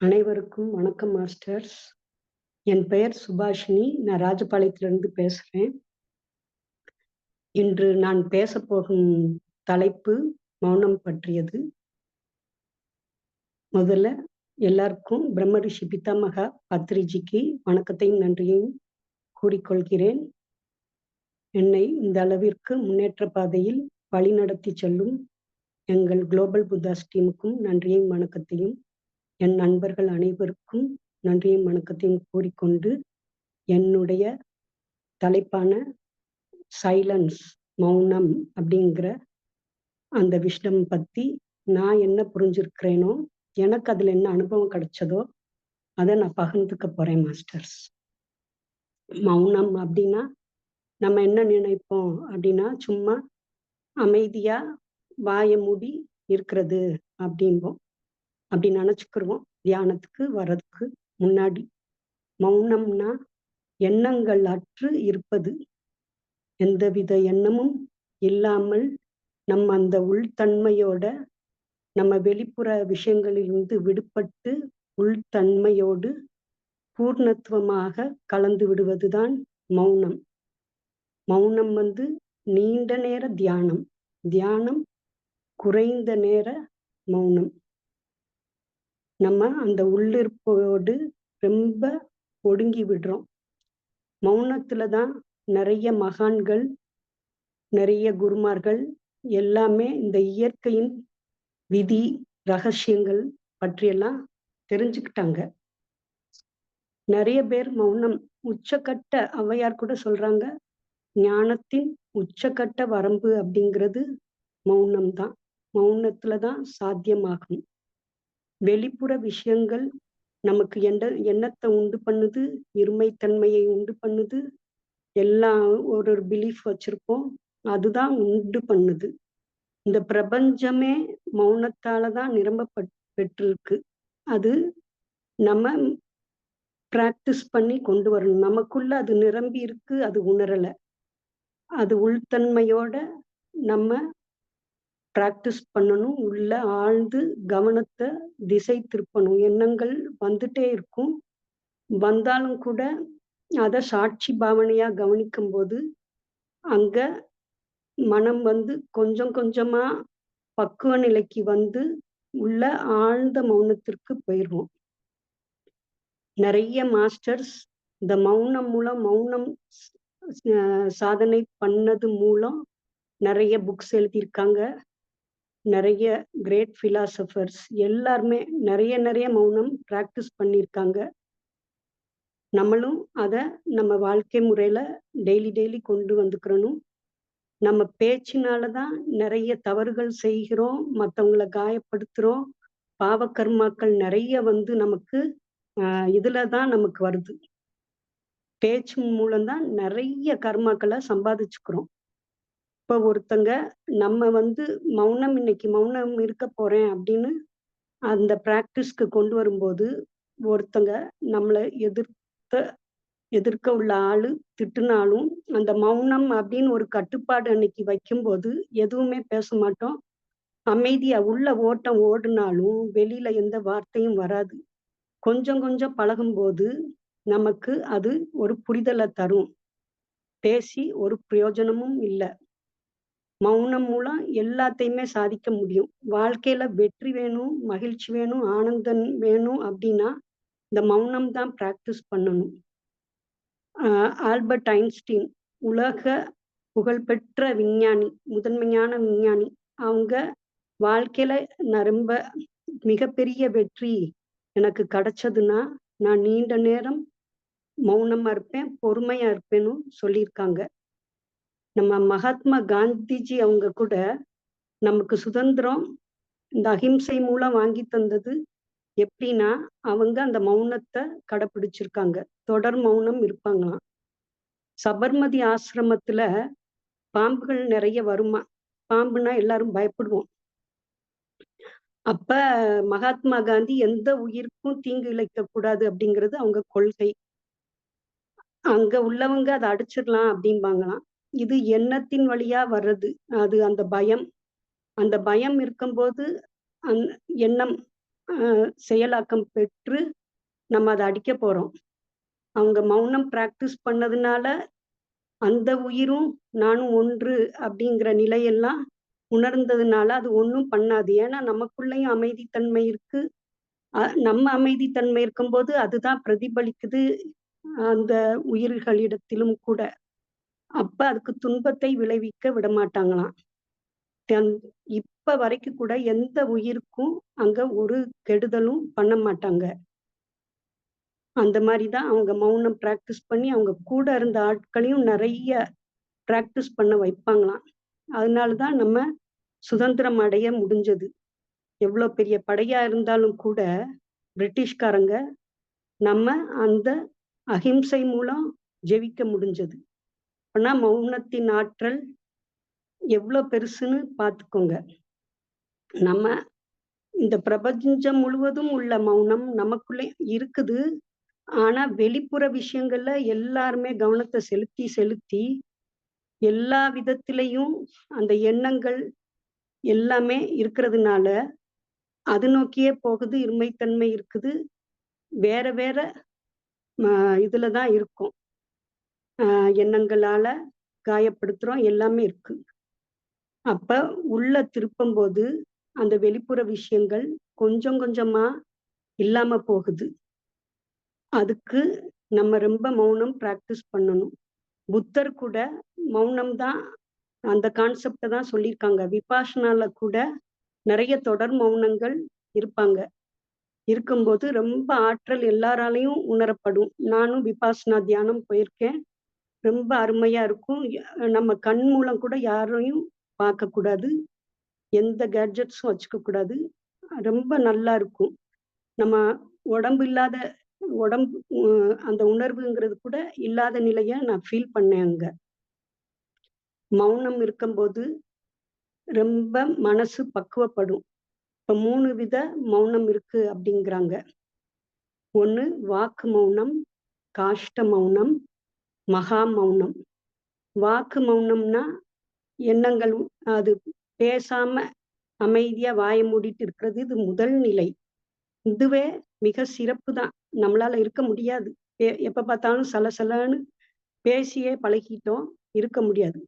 அனைவருக்கும் வணக்கம் மாஸ்டர்ஸ். என் பெயர் சுபாஷினி. நான் ராஜபாளையத்திலிருந்து பேசுறேன். இன்று நான் பேச போகும் தலைப்பு மௌனம் பற்றியது. முதல்ல எல்லாருக்கும் பிரம்ம ரிஷி பித்தாமகா பத்ரிஜிக்கு வணக்கத்தையும் நன்றியையும் கூறிக்கொள்கிறேன் என்னை இந்த அளவிற்கு முன்னேற்ற பாதையில் வழிநடத்தி செல்லும் எங்கள் குளோபல் புத்தாஸ் டீமுக்கும் நன்றியையும் வணக்கத்தையும் என் நண்பர்கள் அனைவருக்கும் நன்றியும் வணக்கத்தையும் கூறிக்கொண்டு என்னுடைய தலைப்பான சைலன்ஸ் மௌனம் அப்படிங்கிற அந்த விஷயம் பத்தி நான் என்ன புரிஞ்சிருக்கிறேனோ எனக்கு அதுல என்ன அனுபவம் கிடைச்சதோ அதை நான் பகிர்ந்துக்க போறேன் மாஸ்டர்ஸ் மௌனம் அப்படின்னா நம்ம என்ன நினைப்போம் அப்படின்னா சும்மா அமைதியா வாய மூடி இருக்கிறது அப்படிம்போம். அப்படி நினைச்சுக்கிருவோம். தியானத்துக்கு வர்றதுக்கு முன்னாடி. மௌனம்னா எண்ணங்கள் அற்று இருப்பது. எந்தவித எண்ணமும் இல்லாமல் நம்ம அந்த உள்தன்மையோட நம்ம வெளிப்புற விஷயங்களிலிருந்து விடுபட்டு உள்தன்மையோடு பூர்ணத்துவமாக கலந்து விடுவதுதான் மௌனம். மௌனம் வந்து நீண்ட நேர தியானம். தியானம் குறைந்த நேர மௌனம். நம்ம அந்த உள்ளிருப்போடு ரொம்ப ஒடுங்கி விடுறோம். மௌனத்துல தான் நிறைய மகான்கள் நிறைய குருமார்கள் எல்லாமே இந்த இயற்கையின் விதி ரகசியங்கள் பற்றியெல்லாம் தெரிஞ்சுக்கிட்டாங்க. நிறைய பேர் மௌனம் உச்சக்கட்ட ஔவையார் கூட சொல்றாங்க ஞானத்தின் உச்சக்கட்ட வரம்பு அப்படிங்கிறது மௌனம் தான் மௌனத்துல தான் சாத்தியமாகும். வெளிப்புற விஷயங்கள் நமக்கு எந்த எண்ணத்தை உண்டு பண்ணுது? இருமைத்தன்மையை உண்டு பண்ணுது? எல்லாம் ஒரு ஒரு பிலீஃப் வச்சிருப்போம். அதுதான் உண்டு பண்ணுது. இந்த பிரபஞ்சமே மௌனத்தால தான் நிரம்ப பெற்றிருக்கு. அது நம்ம பிராக்டிஸ் பண்ணி கொண்டு வரணும். நமக்குள்ள அது நிரம்பி இருக்கு அது உணரலை. அது உள்தன்மையோட நம்ம ப்ராக்டிஸ் பண்ணணும் உள்ள ஆழ்ந்து கவனத்தை திசை திருப்பணும். எண்ணங்கள் வந்துட்டே இருக்கும். வந்தாலும் கூட அதை சாட்சி பாவனையா கவனிக்கும் போது அங்க மனம் வந்து கொஞ்சம் கொஞ்சமா பக்குவ நிலைக்கு வந்து உள்ள ஆழ்ந்த மௌனத்திற்கு போயிடுவோம் நிறைய மாஸ்டர்ஸ் இந்த மௌனம் மூலம் மௌனம் சாதனை பண்ணது மூலம் நிறைய புக்ஸ் எழுதியிருக்காங்க. நிறைய கிரேட் ஃபிலாசபர்ஸ் எல்லாருமே நிறைய நிறைய மௌனம் ப்ராக்டிஸ் பண்ணியிருக்காங்க நம்மளும் அதை நம்ம வாழ்க்கை முறையில் டெய்லி டெய்லி கொண்டு வந்துக்கிறணும். நம்ம பேச்சினால தான் நிறைய தவறுகள் செய்கிறோம் மற்றவங்களை காயப்படுத்துகிறோம் பாவக்கர்மாக்கள் நிறைய வந்து நமக்கு இதில் இதுல தான் நமக்கு வருது. பேச்சு மூலம்தான் நிறைய கர்மாக்களை சம்பாதிச்சுக்கிறோம். இப்ப ஒருத்தங்க நம்ம வந்து மௌனம் இன்னைக்கு மௌனம் இருக்க போறேன் அப்படின்னு அந்த பிராக்டிஸ்க்கு கொண்டு வரும்போது ஒருத்தங்க நம்மளை எதிர்த்த எதிர்க்க உள்ள ஆளு திட்டுனாலும் அந்த மௌனம் அப்படின்னு ஒரு கட்டுப்பாடு அன்னைக்கு வைக்கும்போது எதுவுமே பேச மாட்டோம். அமைதியா உள்ள ஓட்டம் ஓடுனாலும் வெளியில எந்த வார்த்தையும் வராது. கொஞ்சம் கொஞ்சம் பழகும்போது நமக்கு அது ஒரு புரிதலை தரும். பேசி ஒரு பிரயோஜனமும் இல்லை. மௌனம் மூலம் எல்லாத்தையுமே சாதிக்க முடியும். வாழ்க்கையில வெற்றி வேணும் மகிழ்ச்சி வேணும் ஆனந்தம் வேணும் அப்படின்னா இந்த மௌனம் தான் பிராக்டிஸ் பண்ணணும். ஆல்பர்ட் ஐன்ஸ்டீன் உலக புகழ்பெற்ற விஞ்ஞானி முதன்மையான விஞ்ஞானி. அவங்க வாழ்க்கையில நான் ரொம்ப மிகப்பெரிய வெற்றி எனக்கு கிடைச்சதுன்னா நான் நீண்ட நேரம் மௌனமா இருப்பேன் பொறுமையா இருப்பேன்னு சொல்லியிருக்காங்க. நம்ம மகாத்மா காந்திஜி அவங்க கூட நமக்கு சுதந்திரம் இந்த அஹிம்சை மூலம் வாங்கி தந்தது எப்படின்னா அவங்க அந்த மௌனத்தை கடைபிடிச்சிருக்காங்க தொடர் மௌனம் இருப்பாங்களாம். சபர்மதி ஆசிரமத்துல பாம்புகள் நிறைய வருமா? பாம்புனா எல்லாரும் பயப்படுவோம். அப்ப மகாத்மா காந்தி எந்த உயிருக்கும் தீங்கு இழைக்க கூடாது அப்படிங்கிறது அவங்க கொள்கை. அங்க உள்ளவங்க அதை அடிச்சிடலாம் அப்படிம்பாங்களாம். இது எண்ணத்தின் வழியா வர்றது. அது அந்த பயம். அந்த பயம் இருக்கும்போது அந் எண்ணம் செயலாக்கம் பெற்று நம்ம அதை அடிக்க போறோம். அவங்க மௌனம் பிராக்டிஸ் பண்ணதுனால அந்த உயிரும் நானும் ஒன்று அப்படிங்கிற நிலையெல்லாம் உணர்ந்ததுனால அது ஒன்றும் பண்ணாது. ஏன்னா நமக்குள்ளேயும் அமைதித்தன்மை இருக்கு. நம்ம அமைதித்தன்மை இருக்கும்போது அதுதான் பிரதிபலிக்குது அந்த உயிர்களிடத்திலும் கூட. அப்ப அதுக்கு துன்பத்தை விளைவிக்க விட மாட்டாங்களாம் இப்ப வரைக்கும் கூட எந்த உயிருக்கும் அங்க ஒரு கெடுதலும் பண்ண மாட்டாங்க. அந்த மாதிரிதான் அவங்க மௌனம் பிராக்டிஸ் பண்ணி அவங்க கூட இருந்த ஆட்களையும் நிறைய பிராக்டிஸ் பண்ண வைப்பாங்களாம். அதனாலதான் நம்ம சுதந்திரம் அடைய முடிஞ்சது. எவ்வளவு பெரிய படையா இருந்தாலும் கூட பிரிட்டிஷ்காரங்க நம்ம அந்த அஹிம்சை மூலம் ஜெயிக்க முடிஞ்சது. அப்படின்னா மௌனத்தின் ஆற்றல் எவ்வளோ பெருசுன்னு பார்த்துக்கோங்க. நம்ம இந்த பிரபஞ்சம் முழுவதும் உள்ள மௌனம் நமக்குள்ளே இருக்குது. ஆனா வெளிப்புற விஷயங்கள்ல எல்லாருமே கவனத்தை செலுத்தி செலுத்தி எல்லா விதத்திலையும் அந்த எண்ணங்கள் எல்லாமே இருக்கிறதுனால அது நோக்கியே போகுது இருமைத்தன்மை இருக்குது. வேற வேற இதுலதான் இருக்கும். எண்ணங்களால காயப்படுத்துறோம். எல்லாமே இருக்கு. அப்ப உள்ள திருப்பும் போது அந்த வெளிப்புற விஷயங்கள் கொஞ்சம் கொஞ்சமா இல்லாம போகுது. அதுக்கு நம்ம ரொம்ப மௌனம் பிராக்டிஸ் பண்ணணும். புத்தர் கூட மௌனம் தான் அந்த கான்செப்டை தான் சொல்லியிருக்காங்க. விபாஷனால கூட நிறைய தொடர் மௌனங்கள் இருப்பாங்க. இருக்கும்போது ரொம்ப ஆற்றல் எல்லாராலையும் உணரப்படும். நானும் விபாசனா தியானம் போயிருக்கேன். ரொம்ப அருமையா இருக்கும். நம்ம கண் மூலம் கூட யாரையும் பார்க்க கூடாது. எந்த கேட்ஜெட்ஸும் வச்சுக்க கூடாது. ரொம்ப நல்லா இருக்கும். நம்ம உடம்பு இல்லாத உடம்பு அந்த உணர்வுங்கிறது கூட இல்லாத நிலைய நான் ஃபீல் பண்ணேன் அங்க. மௌனம் இருக்கும்போது ரொம்ப மனசு பக்குவப்படும். இப்ப மூணு வித மௌனம் இருக்கு அப்படிங்கிறாங்க. ஒன்னு வாக்கு மௌனம் காஷ்ட மௌனம் மகா மௌனம். வாக்கு மௌனம்னா எண்ணங்கள் அது பேசாம அமைதியா வாய மூடிட்டு இருக்கிறது இது முதல் நிலை. இதுவே மிக சிறப்பு தான். நம்மளால இருக்க முடியாது. எப்ப பார்த்தாலும் சலசலன்னு பேசியே பழகிட்டோம் இருக்க முடியாது.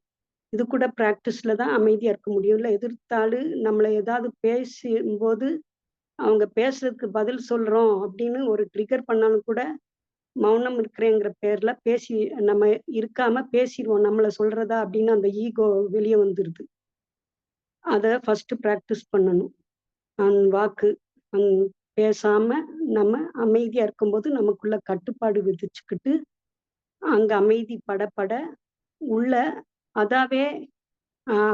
இது கூட பிராக்டிஸ்ல தான் அமைதியா இருக்க முடியும். இல்லை எதிர்த்தாலு நம்மளை ஏதாவது பேசும்போது அவங்க பேசுறதுக்கு பதில் சொல்றோம் அப்படின்னு ஒரு ட்ரிகர் பண்ணாலும் கூட மௌனம் இருக்கிறேங்கிற பேர்ல பேசி நம்ம இருக்காம பேசிடுவோம். நம்மளை சொல்றதா அப்படின்னு அந்த ஈகோ வெளியே வந்துருது. அதை ஃபர்ஸ்ட் ப்ராக்டிஸ் பண்ணணும். அந் வாக்கு அந் பேசாம நம்ம அமைதியா இருக்கும்போது நமக்குள்ள கட்டுப்பாடு விதிச்சுக்கிட்டு அங்க அமைதி படப்பட உள்ள அதாவே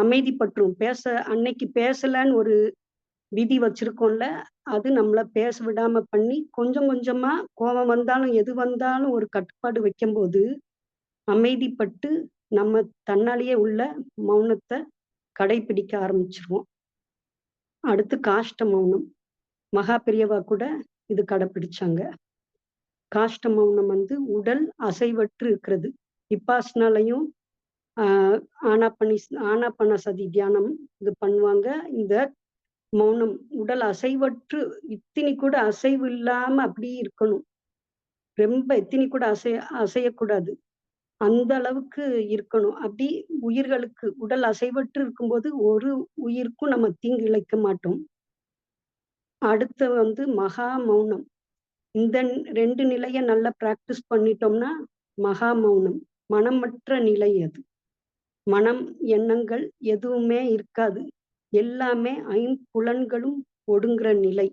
அமைதிப்பட்டுரும். பேச அன்னைக்கு பேசலன்னு ஒரு விதி வச்சிருக்கோம்ல அது நம்மள பேச விடாம பண்ணி கொஞ்சம் கொஞ்சமா கோபம் வந்தாலும் எது வந்தாலும் ஒரு கட்டுப்பாடு வைக்கும்போது அமைதிப்பட்டு நம்ம தன்னாலேயே உள்ள மௌனத்தை கடைபிடிக்க ஆரம்பிச்சிருவோம். அடுத்து காஷ்ட மௌனம். மகா பெரியவா கூட இது கடைப்பிடிச்சாங்க காஷ்ட மௌனம் வந்து உடல் அசைவற்று இருக்கிறது. இப்பாஸ்னாலையும் ஆஹ் ஆனாப்பனி ஆனாப்பன சதி தியானம் இது பண்ணுவாங்க. இந்த மௌனம். உடல் அசைவற்று இத்தினி கூட அசைவு இல்லாம அப்படியே இருக்கணும். ரொம்ப இத்தினி கூட அசைய அசையக்கூடாது. அந்த அளவுக்கு இருக்கணும். அப்படி உயிர்களுக்கு உடல் அசைவற்று இருக்கும்போது ஒரு உயிருக்கும் நம்ம தீங்கு இழைக்க மாட்டோம். அடுத்த வந்து மகா மௌனம். இந்த ரெண்டு நிலைய நல்லா பிராக்டிஸ் பண்ணிட்டோம்னா மகா மௌனம். மனமற்ற நிலை அது. மனம் எண்ணங்கள் எதுவுமே இருக்காது. எல்லாமே ஐம்புலன்களும் ஒடுங்குற நிலை.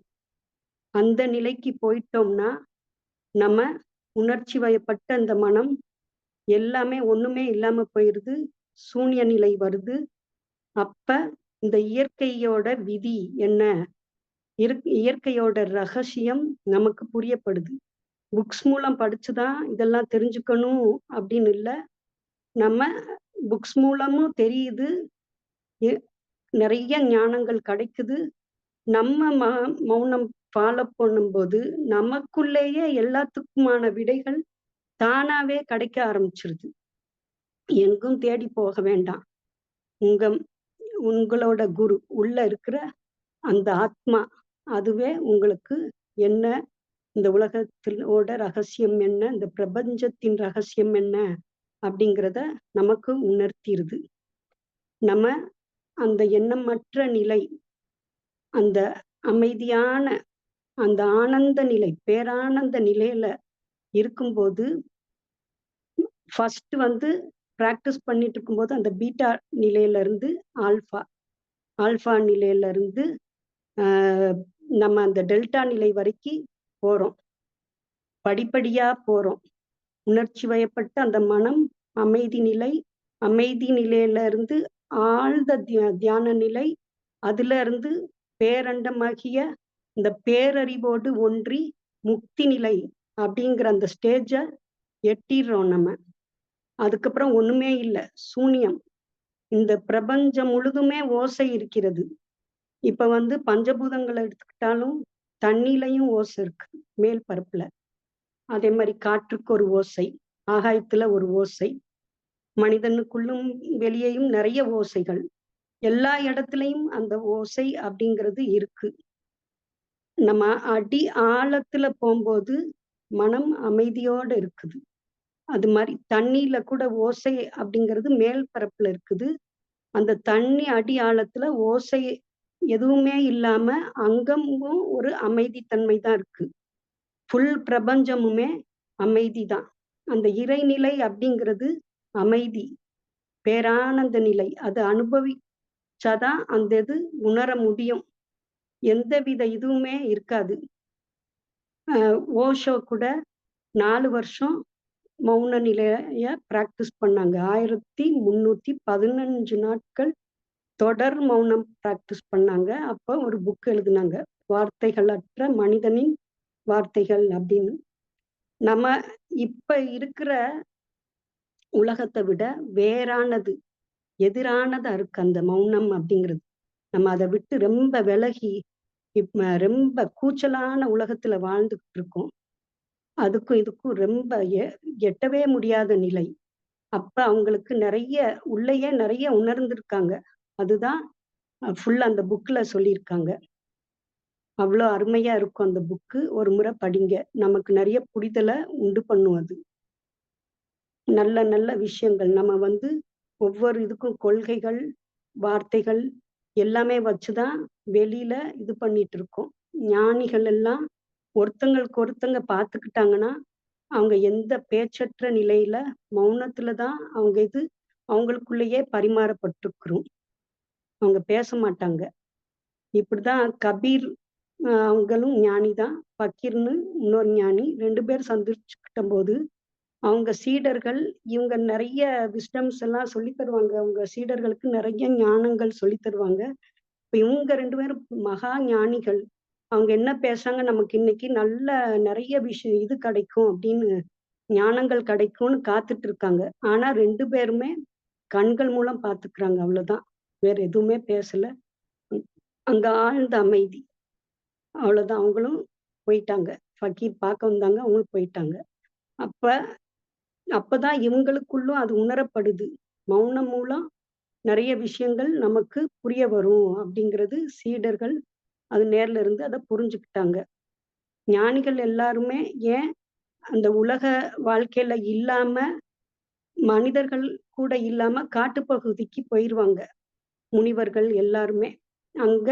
அந்த நிலைக்கு போயிட்டோம்னா நம்ம உணர்ச்சி வயப்பட்ட அந்த மனம் எல்லாமே ஒண்ணுமே இல்லாம போயிருது. சூன்ய நிலை வருது. அப்ப இந்த இயற்கையோட விதி என்ன? இயற்கையோட ரகசியம் நமக்கு புரியப்படுது. புக்ஸ் மூலம் படிச்சுதான் இதெல்லாம் தெரிஞ்சுக்கணும் அப்படின்னு இல்லை. நம்ம புக்ஸ் மூலமும் தெரியுது. நிறைய ஞானங்கள் கிடைக்குது. நம்ம ம மௌனம் ஃபாலோ பண்ணும்போது நமக்குள்ளேயே எல்லாத்துக்குமான விடைகள் தானாவே கிடைக்க ஆரம்பிச்சிருது. எங்கும் தேடி போக வேண்டாம். உங்க உங்களோட குரு உள்ள இருக்கிற அந்த ஆத்மா அதுவே உங்களுக்கு என்ன இந்த உலகத்திலோட ரகசியம் என்ன இந்த பிரபஞ்சத்தின் ரகசியம் என்ன அப்படிங்கிறத நமக்கு உணர்த்திடுது நம்ம அந்த எண்ணமற்ற நிலை அந்த அமைதியான அந்த ஆனந்த நிலை பேரானந்த நிலையில இருக்கும்போது ஃபர்ஸ்ட் வந்து ப்ராக்டிஸ் பண்ணிட்டு இருக்கும்போது அந்த பீட்டா நிலையில இருந்து ஆல்ஃபா ஆல்ஃபா நிலையில இருந்து நம்ம அந்த டெல்டா நிலை வரைக்கும் போறோம். படிப்படியா போறோம். உணர்ச்சி வயப்பட்டு அந்த மனம் அமைதி நிலை அமைதி நிலையில இருந்து ஆழ்ந்த தியான நிலை. அதுல இருந்து பேரண்டமாகிய இந்த பேரறிவோடு ஒன்றி முக்தி நிலை அப்படிங்கிற அந்த ஸ்டேஜ எட்டிடுறோம் நம்ம. அதுக்கப்புறம் ஒண்ணுமே இல்லை. சூனியம். இந்த பிரபஞ்சம் முழுதுமே ஓசை இருக்கிறது. இப்ப வந்து பஞ்சபூதங்களை எடுத்துக்கிட்டாலும் தண்ணிலையும் ஓசை இருக்கு மேல் பரப்புல. அதே மாதிரி காற்றுக்கு ஒரு ஓசை ஆகாயத்துல ஒரு ஓசை. மனிதனுக்குள்ளும் வெளியேயும் நிறைய ஓசைகள். எல்லா இடத்துலையும் அந்த ஓசை அப்படிங்கிறது இருக்கு. நம்ம அடி ஆழத்துல போகும்போது மனம் அமைதியோட இருக்குது. அது மாதிரி தண்ணியில கூட ஓசை அப்படிங்கிறது மேல் பரப்புல இருக்குது. அந்த தண்ணி அடி ஆழத்துல ஓசை எதுவுமே இல்லாம அங்கமும் ஒரு அமைதித்தன்மை தான் இருக்கு. ஃபுல் பிரபஞ்சமுமே அமைதி தான் அந்த இறைநிலை அப்படிங்கிறது அமைதி பேரானந்த நிலை. அது அனுபவிச்சாதான் அந்த இது உணர முடியும். எந்தவித இதுவுமே இருக்காது. ஓஷோ கூட நாலு வருஷம் மௌன நிலைய பிராக்டிஸ் பண்ணாங்க. ஆயிரத்தி முன்னூத்தி பதினஞ்சு நாட்கள் தொடர் மௌனம் பிராக்டிஸ் பண்ணாங்க. அப்போ ஒரு புக் எழுதினாங்க. அற்ற மனிதனின் வார்த்தைகள் அப்படின்னு. நம்ம இப்ப இருக்கிற உலகத்தை விட வேறானது எதிரானதா இருக்கு அந்த மௌனம் அப்படிங்கிறது. நம்ம அதை விட்டு ரொம்ப விலகி இப்ப ரொம்ப கூச்சலான உலகத்துல வாழ்ந்துகிட்டு இருக்கோம். அதுக்கும் இதுக்கும் ரொம்ப எட்டவே முடியாத நிலை. அப்ப அவங்களுக்கு நிறைய உள்ளேயே நிறைய உணர்ந்திருக்காங்க. அதுதான் ஃபுல் அந்த புக்ல சொல்லியிருக்காங்க. அவ்வளோ அருமையா இருக்கும் அந்த புக்கு ஒரு முறை படிங்க. நமக்கு நிறைய புரிதலை உண்டு பண்ணும் அது. நல்ல நல்ல விஷயங்கள். நம்ம வந்து ஒவ்வொரு இதுக்கும் கொள்கைகள் வார்த்தைகள் எல்லாமே வச்சுதான் வெளியில இது பண்ணிட்டு இருக்கோம் ஞானிகள் எல்லாம் ஒருத்தங்களுக்கு ஒருத்தங்க பார்த்துக்கிட்டாங்கன்னா அவங்க எந்த பேச்சற்ற நிலையில மௌனத்துலதான் அவங்க இது அவங்களுக்குள்ளேயே பரிமாறப்பட்டிருக்கிறோம். அவங்க பேச மாட்டாங்க. இப்படிதான் கபீர் அவங்களும் ஞானி தான் பக்கீர்னு இன்னொரு ஞானி ரெண்டு பேர் சந்திச்சுக்கிட்ட போது அவங்க சீடர்கள் இவங்க நிறைய விஸ்டம்ஸ் எல்லாம் சொல்லி தருவாங்க. அவங்க சீடர்களுக்கு நிறைய ஞானங்கள் சொல்லி தருவாங்க. இப்ப இவங்க ரெண்டு பேரும் மகா ஞானிகள். அவங்க என்ன பேசுறாங்க? நமக்கு இன்னைக்கு நல்ல நிறைய விஷயம் இது கிடைக்கும் அப்படின்னு ஞானங்கள் கிடைக்கும்னு காத்துட்டு இருக்காங்க. ஆனா ரெண்டு பேருமே கண்கள் மூலம் பாத்துக்கிறாங்க அவ்வளவுதான். வேற எதுவுமே பேசல. அங்க ஆழ்ந்த அமைதி. அவ்வளவுதான். அவங்களும் போயிட்டாங்க. ஃபக்கீர் பார்க்க வந்தாங்க. அவங்களும் போயிட்டாங்க. அப்ப அப்பதான் இவங்களுக்குள்ளும் அது உணரப்படுது. மௌனம் மூலம் நிறைய விஷயங்கள் நமக்கு புரிய வரும் அப்படிங்கிறது சீடர்கள் அது நேர்ல இருந்து அதை புரிஞ்சுக்கிட்டாங்க. ஞானிகள் எல்லாருமே ஏன் அந்த உலக வாழ்க்கையில இல்லாம மனிதர்கள் கூட இல்லாம காட்டுப்பகுதிக்கு போயிருவாங்க? முனிவர்கள் எல்லாருமே அங்க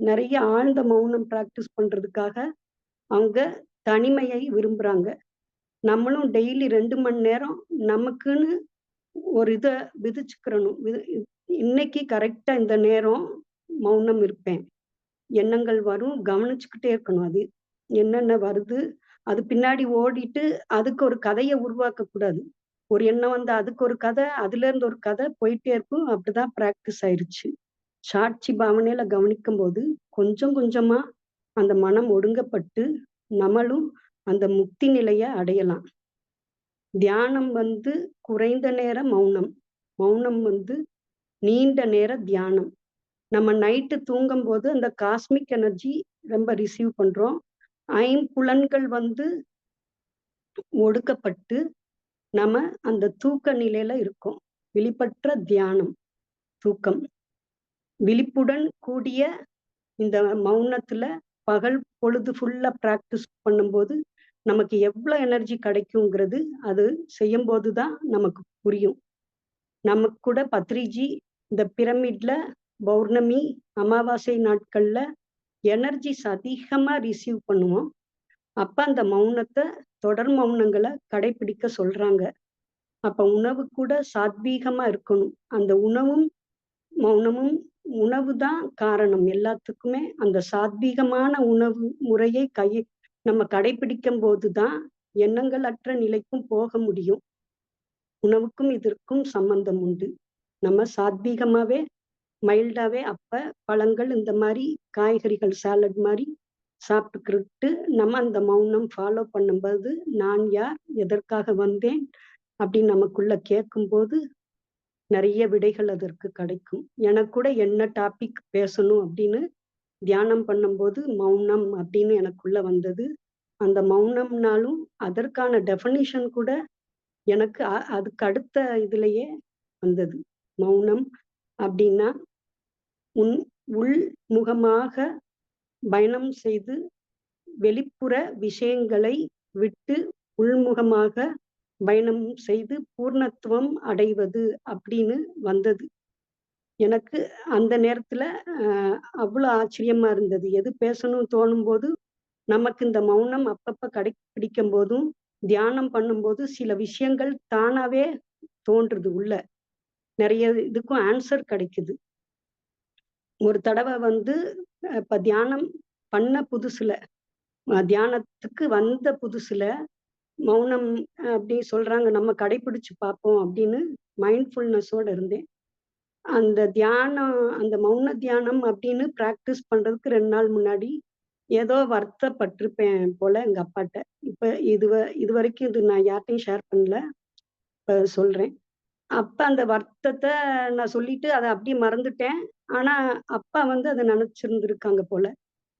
நிறைய ஆழ்ந்த மௌனம் பிராக்டிஸ் பண்றதுக்காக அவங்க தனிமையை விரும்புறாங்க. நம்மளும் டெய்லி ரெண்டு மணி நேரம் நமக்குன்னு ஒரு இதை விதிச்சுக்கிறணும். இன்னைக்கு கரெக்டா இந்த நேரம் மௌனம் இருப்பேன். எண்ணங்கள் வரும் கவனிச்சுக்கிட்டே இருக்கணும் அது. என்னென்ன வருது அது பின்னாடி ஓடிட்டு அதுக்கு ஒரு கதையை உருவாக்க கூடாது ஒரு எண்ணம் வந்து அதுக்கு ஒரு கதை அதுல இருந்து ஒரு கதை போயிட்டே இருக்கும். அப்படிதான் பிராக்டிஸ் ஆயிடுச்சு சாட்சி பாவனையில கவனிக்கும் போது கொஞ்சம் கொஞ்சமா அந்த மனம் ஒடுங்கப்பட்டு நம்மளும் அந்த முக்தி நிலைய அடையலாம். தியானம் வந்து குறைந்த நேர மௌனம். மௌனம் வந்து நீண்ட நேர தியானம். நம்ம நைட்டு தூங்கும் போது அந்த காஸ்மிக் எனர்ஜி ரொம்ப ரிசீவ் பண்றோம். ஐம்புலன்கள் வந்து ஒடுக்கப்பட்டு நம்ம அந்த தூக்க நிலையில இருக்கோம். விழிப்பற்ற தியானம் தூக்கம். விழிப்புடன் கூடிய இந்த மௌனத்துல பகல் பொழுது ஃபுல்லா பிராக்டிஸ் பண்ணும்போது நமக்கு எவ்வளோ எனர்ஜி கிடைக்குங்கிறது அது செய்யும் தான் நமக்கு புரியும். நமக்கு கூட பத்ரிஜி இந்த பிரமிட்ல பௌர்ணமி அமாவாசை நாட்கள்ல எனர்ஜிஸ் அதிகமா ரிசீவ் பண்ணுவோம். அப்ப அந்த மௌனத்தை தொடர் மௌனங்களை கடைபிடிக்க சொல்றாங்க. அப்ப உணவு கூட சாத்வீகமா இருக்கணும். அந்த உணவும் மௌனமும் உணவு தான் காரணம். எல்லாத்துக்குமே அந்த சாத்வீகமான உணவு முறையை கை நம்ம கடைபிடிக்கும் போதுதான் எண்ணங்கள் அற்ற நிலைக்கும் போக முடியும். உணவுக்கும் இதற்கும் சம்பந்தம் உண்டு. நம்ம சாத்வீகமாவே மைல்டாவே அப்ப பழங்கள் இந்த மாதிரி காய்கறிகள் சாலட் மாதிரி சாப்பிட்டுக்கிட்டு நம்ம அந்த மௌனம் ஃபாலோ பண்ணும்போது நான் யார் எதற்காக வந்தேன் அப்படின்னு நமக்குள்ள கேட்கும்போது நிறைய விடைகள் அதற்கு கிடைக்கும். எனக்கு கூட என்ன டாபிக் பேசணும் அப்படின்னு தியானம் பண்ணும்போது மௌனம் அப்படின்னு எனக்குள்ள வந்தது. அந்த மௌனம்னாலும் அதற்கான டெஃபனிஷன் கூட எனக்கு அதுக்கு அடுத்த இதுலயே வந்தது. மௌனம் அப்படின்னா உன் உள்முகமாக பயணம் செய்து வெளிப்புற விஷயங்களை விட்டு உள்முகமாக பயணம் செய்து பூர்ணத்துவம் அடைவது அப்படின்னு வந்தது. எனக்கு அந்த நேரத்துல அவ்வளோ அவ்வளவு ஆச்சரியமா இருந்தது. எது பேசணும் தோணும் போது நமக்கு இந்த மௌனம் அப்பப்ப கடைபிடிக்கும் போதும் தியானம் பண்ணும்போது சில விஷயங்கள் தானாவே தோன்றுது உள்ள. நிறைய இதுக்கும் ஆன்சர் கிடைக்குது. ஒரு தடவை வந்து இப்ப தியானம் பண்ண புதுசுல தியானத்துக்கு வந்த புதுசுல மௌனம் அப்படி சொல்றாங்க நம்ம கடைபிடிச்சு பார்ப்போம் அப்படின்னு மைண்ட்ஃபுல்னஸோட இருந்தேன். அந்த தியானம் அந்த மௌன தியானம் அப்படின்னு ப்ராக்டிஸ் பண்றதுக்கு ரெண்டு நாள் முன்னாடி ஏதோ வருத்தப்பட்டிருப்பேன் போல எங்க அப்பாட்ட. இப்ப இது இது வரைக்கும் இது நான் யார்ட்டையும் ஷேர் பண்ணல. இப்ப சொல்றேன். அப்ப அந்த வருத்தத்தை நான் சொல்லிட்டு அதை அப்படியே மறந்துட்டேன். ஆனா அப்பா வந்து அதை நினைச்சிருந்திருக்காங்க போல.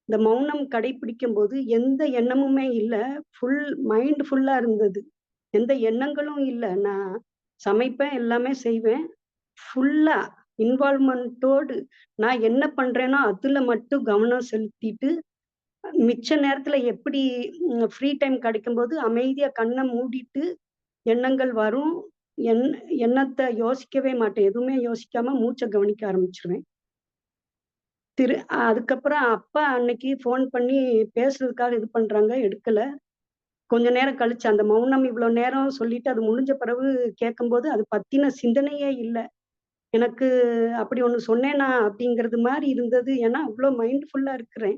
இந்த மௌனம் கடைபிடிக்கும் போது எந்த எண்ணமுமே இல்லை. ஃபுல் மைண்ட் ஃபுல்லா இருந்தது. எந்த எண்ணங்களும் இல்லை. நான் சமைப்பேன் எல்லாமே செய்வேன். ஃபுல்லா இன்வால்மெண்ட்டோடு நான் என்ன பண்றேனோ அதுல மட்டும் கவனம் செலுத்திட்டு மிச்ச நேரத்துல எப்படி ஃப்ரீ டைம் கிடைக்கும்போது அமைதியா கண்ணை மூடிட்டு எண்ணங்கள் வரும். என் எண்ணத்தை யோசிக்கவே மாட்டேன். எதுவுமே யோசிக்காம மூச்சை கவனிக்க ஆரம்பிச்சிருவேன். திரு அதுக்கப்புறம் அப்பா அன்னைக்கு ஃபோன் பண்ணி பேசுறதுக்காக இது பண்றாங்க எடுக்கல. கொஞ்ச நேரம் கழிச்சு அந்த மௌனம் இவ்வளவு நேரம் சொல்லிட்டு அது முடிஞ்ச பிறகு கேட்கும்போது அது பத்தின சிந்தனையே இல்லை. எனக்கு அப்படி ஒன்று சொன்னேனா அப்படிங்கிறது மாதிரி இருந்தது. ஏன்னா அவ்வளோ மைண்ட்ஃபுல்லாக இருக்கிறேன்.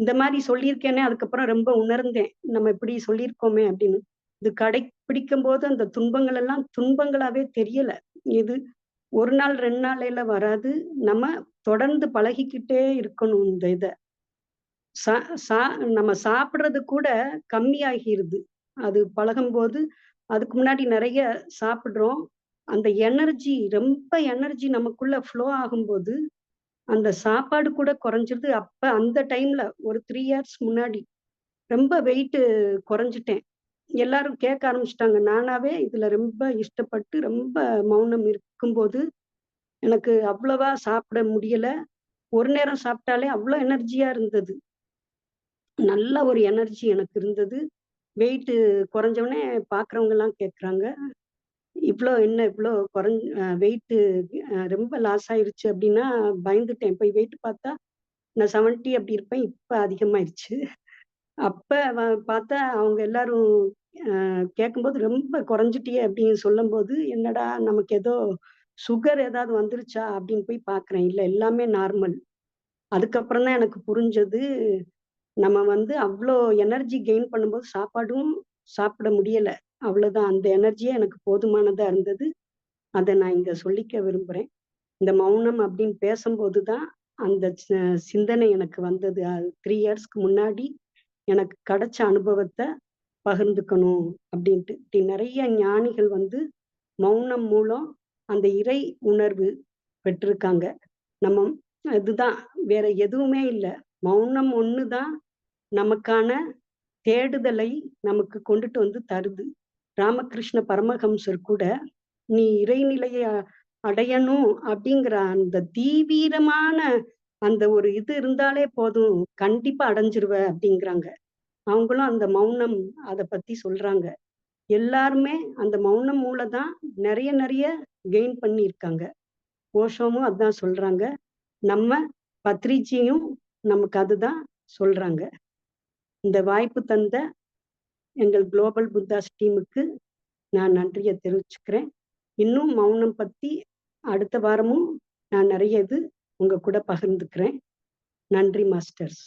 இந்த மாதிரி சொல்லியிருக்கேனே அதுக்கப்புறம் ரொம்ப உணர்ந்தேன். நம்ம இப்படி சொல்லியிருக்கோமே அப்படின்னு. இது கடைப்பிடிக்கும் போது அந்த துன்பங்கள் எல்லாம் துன்பங்களாவே தெரியல. இது ஒரு நாள் ரெண்டு நாளையில வராது. நம்ம தொடர்ந்து பழகிக்கிட்டே இருக்கணும் இந்த இதை. சா சா நம்ம சாப்பிட்றது கூட கம்மியாகிருது. அது பழகும்போது அதுக்கு முன்னாடி நிறைய சாப்பிட்றோம். அந்த எனர்ஜி ரொம்ப எனர்ஜி நமக்குள்ள ஃப்ளோ ஆகும்போது அந்த சாப்பாடு கூட குறைஞ்சிருது. அப்ப அந்த டைம்ல ஒரு த்ரீ இயர்ஸ் முன்னாடி ரொம்ப வெயிட் குறைஞ்சிட்டேன். எல்லாரும் கேட்க ஆரம்பிச்சிட்டாங்க நானாவே இதுல ரொம்ப இஷ்டப்பட்டு ரொம்ப மௌனம் இருக்கும்போது எனக்கு அவ்வளவா சாப்பிட முடியல. ஒரு நேரம் சாப்பிட்டாலே அவ்வளோ எனர்ஜியா இருந்தது. நல்ல ஒரு எனர்ஜி எனக்கு இருந்தது. வெயிட்டு குறைஞ்சவொடனே பார்க்குறவங்க எல்லாம் கேட்குறாங்க இவ்வளோ என்ன இவ்வளோ குறைஞ்ச வெயிட்டு ரொம்ப லாஸ் ஆயிருச்சு அப்படின்னா பயந்துட்டேன். போய் வெயிட் பார்த்தா நான் செவன்ட்டி அப்படி இருப்பேன். இப்போ அதிகமாயிருச்சு. அப்போ பார்த்தா அவங்க எல்லாரும் கேட்கும்போது ரொம்ப குறைஞ்சிட்டியே அப்படின்னு சொல்லும்போது என்னடா நமக்கு ஏதோ சுகர் ஏதாவது வந்துருச்சா அப்படின்னு போய் பார்க்குறேன். இல்லை எல்லாமே நார்மல் அதுக்கப்புறம் தான் எனக்கு புரிஞ்சது நம்ம வந்து அவ்வளோ எனர்ஜி கெயின் பண்ணும்போது சாப்பாடும் சாப்பிட முடியலை. அவ்வளவுதான். அந்த எனர்ஜியே எனக்கு போதுமானதா இருந்தது. அதை நான் இங்க சொல்லிக்க விரும்புறேன். இந்த மௌனம் அப்படின்னு பேசும்போது தான் அந்த சிந்தனை எனக்கு வந்தது. த்ரீ இயர்ஸ்க்கு முன்னாடி எனக்கு கிடைச்ச அனுபவத்தை பகிர்ந்துக்கணும் அப்படின்ட்டு. இப்படி நிறைய ஞானிகள் வந்து மௌனம் மூலம் அந்த இறை உணர்வு பெற்றிருக்காங்க. நம்ம இதுதான். வேற எதுவுமே இல்லை. மௌனம் ஒண்ணுதான் நமக்கான தேடுதலை நமக்கு கொண்டுட்டு வந்து தருது. ராமகிருஷ்ண பரமஹம்சர் கூட நீ இறைநிலையை அடையணும் அப்படிங்கிற அந்த தீவிரமான அந்த ஒரு இது இருந்தாலே போதும் கண்டிப்பா அடைஞ்சிருவ அப்படிங்கிறாங்க. அவங்களும் அந்த மௌனம் அதை பத்தி சொல்றாங்க. எல்லாருமே அந்த மௌனம் மூலம் தான் நிறைய நிறைய கெயின் பண்ணியிருக்காங்க. ஓஷோவும் அதான் சொல்றாங்க. நம்ம பத்ரிஜியும் நமக்கு அதுதான் சொல்றாங்க. இந்த வாய்ப்பு தந்த எங்கள் குளோபல் புத்தாஸ் டீமுக்கு நான் நன்றியை தெரிவிச்சுக்கிறேன். இன்னும் மௌனம் பத்தி அடுத்த வாரமும் நான் நிறைய இது உங்க கூட பகிர்ந்துக்கிறேன். நன்றி மாஸ்டர்ஸ்.